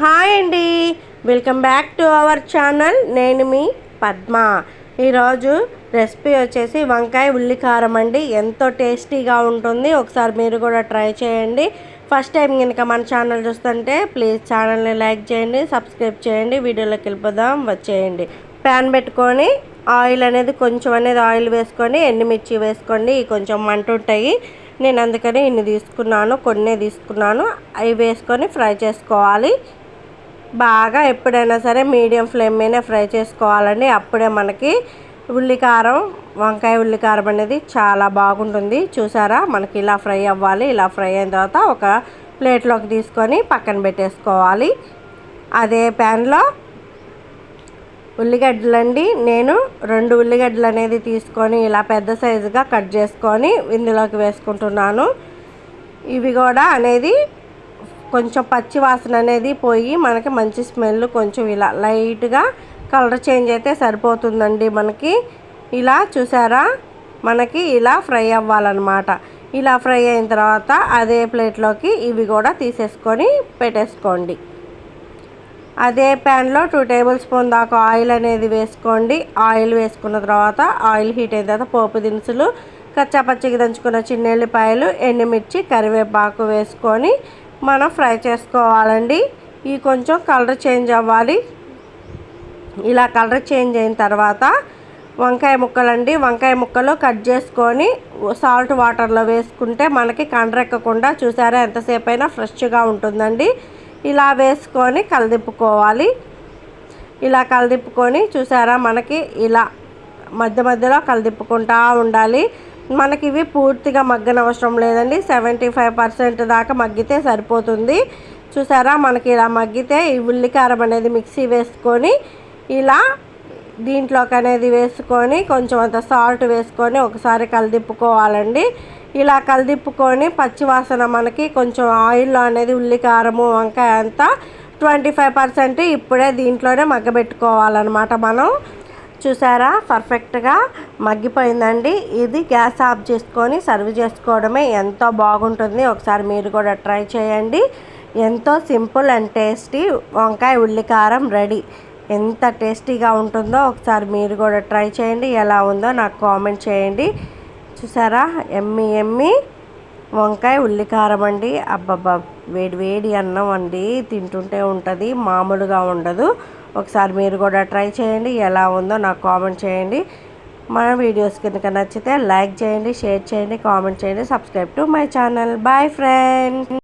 Hi అండి. Welcome back to our channel. నేను మీ పద్మ. ఈరోజు రెసిపీ వచ్చేసి వంకాయ ఉల్లికారం అండి. ఎంతో టేస్టీగా ఉంటుంది. ఒకసారి మీరు కూడా ట్రై చేయండి. ఫస్ట్ టైం కనుక మన ఛానల్ చూస్తుంటే ప్లీజ్ ఛానల్ని లైక్ చేయండి సబ్స్క్రైబ్ చేయండి వీడియోలోకి వెళ్ళిపోదాం వచ్చేయండి. ప్యాన్ పెట్టుకొని ఆయిల్ అనేది కొంచెం అనేది ఆయిల్ వేసుకొని ఎండుమిర్చి వేసుకోండి. కొంచెం మంట ఉంటాయి నేను అందుకని ఇన్ని తీసుకున్నాను కొన్ని తీసుకున్నాను. అవి వేసుకొని ఫ్రై చేసుకోవాలి. బాగా ఎప్పుడైనా సరే మీడియం ఫ్లేమ్ మీదే ఫ్రై చేసుకోవాలండి. అప్పుడే మనకి ఉల్లికారం వంకాయ ఉల్లికారం అనేది చాలా బాగుంటుంది. చూసారా? మనకి ఇలా ఫ్రై అవ్వాలి. ఇలా ఫ్రై అయిన తర్వాత ఒక ప్లేట్లోకి తీసుకొని పక్కన పెట్టేసుకోవాలి. అదే ప్యాన్లో ఉల్లిగడ్డలండి. నేను రెండు ఉల్లిగడ్డలు అనేది తీసుకొని ఇలా పెద్ద సైజుగా కట్ చేసుకొని ఇందులోకి వేసుకుంటున్నాను. ఇవి కూడా అనేది కొంచెం పచ్చి వాసన అనేది పోయి మనకి మంచి స్మెల్ కొంచెం ఇలా లైట్గా కలర్ చేంజ్ అయితే సరిపోతుందండి మనకి. ఇలా చూసారా? మనకి ఇలా ఫ్రై అవ్వాలన్నమాట. ఇలా ఫ్రై అయిన తర్వాత అదే ప్లేట్లోకి ఇవి కూడా తీసేసుకొని పెట్టేసుకోండి. అదే ప్యాన్లో టూ టేబుల్ స్పూన్ దాకా ఆయిల్ అనేది వేసుకోండి. ఆయిల్ వేసుకున్న తర్వాత ఆయిల్ హీట్ అయిన తర్వాత పోపు దినుసులు కచ్చాపచ్చికి దంచుకున్న చిన్నెల్లిపాయలు ఎండుమిర్చి కరివేపాకు వేసుకొని మనం ఫ్రై చేసుకోవాలండి. ఈ కొంచెం కలర్ చేంజ్ అవ్వాలి. ఇలా కలర్ చేంజ్ అయిన తర్వాత వంకాయ ముక్కలండి. వంకాయ ముక్కలు కట్ చేసుకొని సాల్ట్ వాటర్లో వేసుకుంటే మనకి కండ్రెక్కకుండా చూసారా ఎంతసేపు అయినా ఫ్రెష్గా ఉంటుందండి. ఇలా వేసుకొని కలదిప్పుకోవాలి. ఇలా కలదిప్పుకొని చూసారా మనకి ఇలా మధ్య మధ్యలో కలదిప్పుకుంటా ఉండాలి. మనకి ఇవి పూర్తిగా మగ్గన అవసరం లేదండి. సెవెంటీ ఫైవ్ పర్సెంట్ దాకా మగ్గితే సరిపోతుంది. చూసారా? మనకి ఇలా మగ్గితే ఈ ఉల్లికారం అనేది మిక్సీ వేసుకొని ఇలా దీంట్లోకి అనేది వేసుకొని కొంచెం అంత సాల్ట్ వేసుకొని ఒకసారి కలిదిప్పుకోవాలండి. ఇలా కలిదిప్పుకొని పచ్చివాసన మనకి కొంచెం ఆయిల్లో అనేది ఉల్లికారము వంకాయ అంతా ట్వంటీ ఫైవ్ పర్సెంట్ ఇప్పుడే దీంట్లోనే మగ్గబెట్టుకోవాలన్నమాట మనం. చూసారా? పర్ఫెక్ట్గా మగ్గిపోయిందండి. ఇది గ్యాస్ ఆఫ్ చేసుకొని సర్వ్ చేసుకోవడమే ఎంతో బాగుంటుంది. ఒకసారి మీరు కూడా ట్రై చేయండి. ఎంతో సింపుల్ అండ్ టేస్టీ వంకాయ ఉల్లికారం రెడీ. ఎంత టేస్టీగా ఉంటుందో ఒకసారి మీరు కూడా ట్రై చేయండి. ఎలా ఉందో నాకు కామెంట్ చేయండి. చూసారా? ఎమ్మి ఎమ్మి వంకాయ ఉల్లికారం అండి. అబ్బబ్బా! వేడి వేడి అన్నం అండి. తింటుంటే ఉంటుంది మామూలుగా ఉండదు. ఒకసారి మీరు కూడా ట్రై చేయండి ఎలా ఉందో నాకు కామెంట్ చేయండి. మన వీడియోస్ కనుక నచ్చితే లైక్ చేయండి షేర్ చేయండి కామెంట్ చేయండి subscribe to my channel. Bye friend